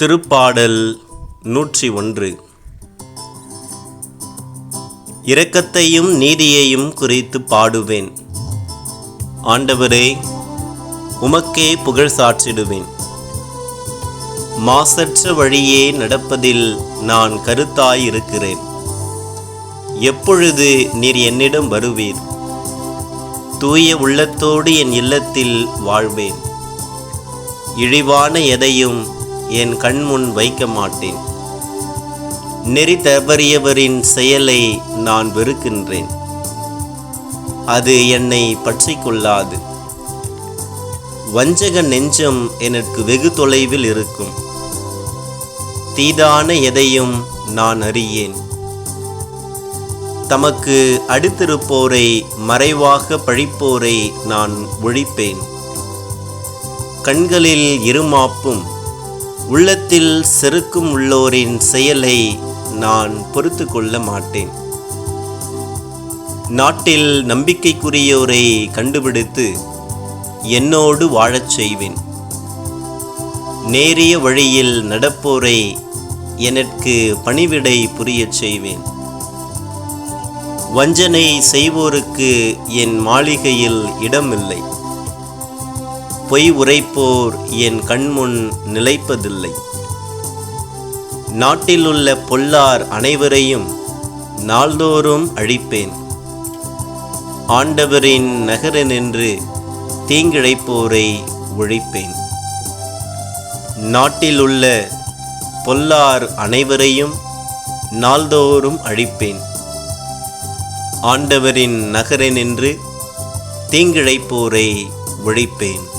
திருப்பாடல் நூற்றி ஒன்று. இரக்கத்தையும் நீதியையும் குறித்து பாடுவேன். ஆண்டவரே உமக்கே புகழ் சாற்றிடுவேன். மாசற்ற வழியே நடப்பதில் நான் கருத்தாயிருக்கிறேன். எப்பொழுது நீர் என்னிடம் வருவீர்? தூய உள்ளத்தோடு என் இல்லத்தில் வாழ்வேன். இழிவான எதையும் என் கண்முன் வைக்க மாட்டேன் நெறி தவறியவரின் செயலை நான் வெறுக்கின்றேன். அது என்னை பற்றி கொள்ளாது வஞ்சக நெஞ்சம் எனக்கு வெகு தொலைவில் இருக்கும். தீதான எதையும் நான் அறியேன். தமக்கு அடுத்திருப்போரை மறைவாக பழிப்போரை நான் ஒழிப்பேன். கண்களில் இருமாப்பும் உள்ளத்தில் செருக்கும் உள்ளோரின் செயலை நான் பொறுத்து கொள்ள மாட்டேன். நாட்டில் நம்பிக்கைக்குரியோரை கண்டுபிடித்து என்னோடு வாழச் செய்வேன். நேரிய வழியில் நடப்போரை எனக்கு பணிவிடை புரியச் செய்வேன். வஞ்சனை செய்வோருக்கு என் மாளிகையில் இடமில்லை. பொய் உரைப்போர் என் கண்முன் நிலைப்பதில்லை. நாட்டிலுள்ள பொல்லார் அனைவரையும் நாள்தோறும் அழிப்பேன். ஆண்டவரின் நகரனென்று தீங்கிழைப்போரை ஒழிப்பேன். நாட்டிலுள்ள பொல்லார் அனைவரையும் நாள்தோறும் அழிப்பேன். ஆண்டவரின் நகரனென்று தீங்கிழைப்போரை ஒழிப்பேன்.